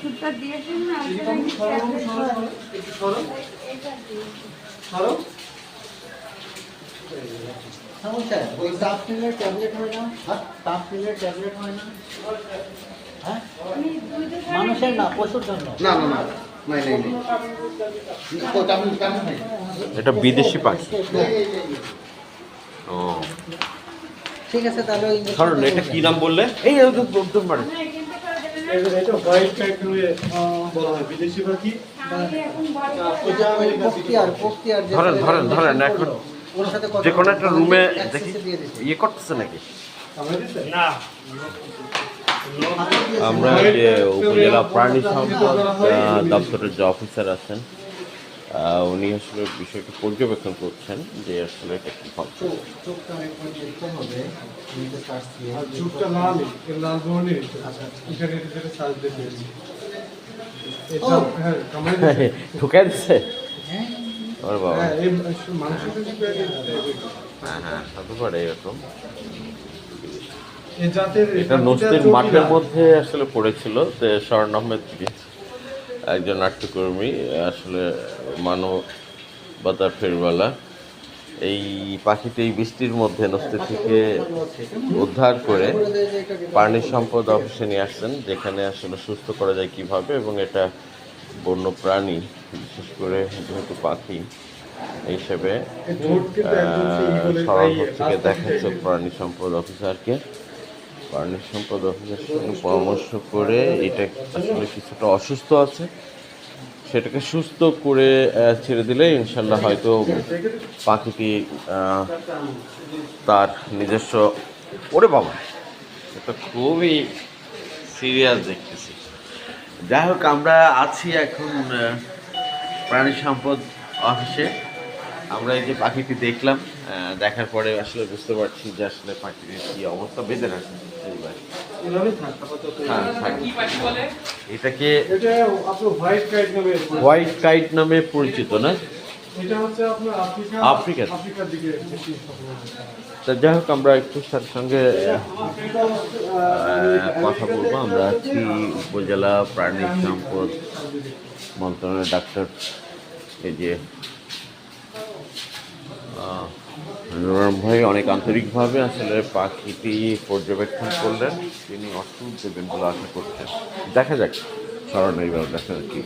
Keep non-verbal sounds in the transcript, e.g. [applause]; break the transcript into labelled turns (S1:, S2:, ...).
S1: ওষুধটা দিয়েছেন না
S2: সমস্যা ওই তাপ নিলে ট্যাবলেট হয় না হ্যাঁ তাপ নিলে ট্যাবলেট হয় না হ্যাঁ মানুষের না পশুর জন্য
S3: না না
S4: এটা বিদেশি পাখি ও
S2: ঠিক আছে তাহলে ওই injection
S4: এটা কি নাম বললে এই একদম মানে
S3: এটা হোয়াইট কাইটুয়ে বলা হয়। বিদেশি পাখি
S1: আমি এখন বাড়ি
S3: এটা আমেরিকা
S2: বখতিয়ার বখতিয়ার যে
S4: ধরেন, ধরেন, ধরেন, এখন যে কোনো একটা রুমে দেখি। ইয়ে করতেছে নাকি?
S3: আমরা
S4: যে উপজেলা প্রাণী সম্পদ দপ্তরের যে অফিসার আছেন উনি আসলে বিষয়টা পর্যবেক্ষণ করছেন যে আসলে এটা কি হবে।
S2: ও।
S3: হ্যাঁ কামাই
S4: দিচ্ছে [laughs]
S2: হ্যাঁ।
S4: ওর বাবা।
S3: হ্যাঁ
S4: হ্যাঁ হ্যাঁ। হতে পারে এরকম। এটা নস্তির মাঠের মধ্যে আসলে পড়েছিল যে স্বর্ণ আহমেদ একজন নাট্যকর্মী, আসলে মানবতার ফেরওয়ালা। এই পাখিটি বৃষ্টির মধ্যে নস্তি থেকে উদ্ধার করে প্রাণী সম্পদ অফিসে নিয়ে আসছেন, যেখানে আসলে সুস্থ করা যায় কীভাবে এবং এটা বন্য প্রাণী বিশেষ করে যেহেতু পাখি হিসেবে সরকার থেকে দেখাচ্ছে প্রাণী সম্পদ অফিসারকে। প্রাণী সম্পদ অফিসের সঙ্গে পরামর্শ করে এটা আসলে কিছুটা অসুস্থ আছে। সেটাকে সুস্থ করে ছেড়ে দিলে ইনশাল্লাহ হয়তো পাখিটি তার নিজস্ব ওরে বাবা, এটা খুবই সিরিয়াস দেখতেছি। যাই হোক, আমরা আছি এখন প্রাণী সম্পদ অফিসে। আমরা এই যে পাখিটি দেখলাম দেখার পরে আসলে বুঝতে পারছি যে আসলে পাখিটির কী অবস্থা। বেঁধে রাখছে এইবার হ্যাঁ থাক। এটাকে
S3: হোয়াইট কাইট নামে
S4: পরিচিত না।
S3: আফ্রিকার।
S4: তা যাই হোক আমরা একটু তার সঙ্গে কথা বলব আমরা আছি উপজেলা প্রাণী সম্পদ মন্ত্রণালয়ের ডাক্তার এই যে আহ, ভাই অনেক আন্তরিকভাবে আসলে পাখিটি পর্যবেক্ষণ করলেন তিনি অসুখ দেবেন বলে আশা করছেন দেখা যাক সরণ এইবার দেখা যাক কি।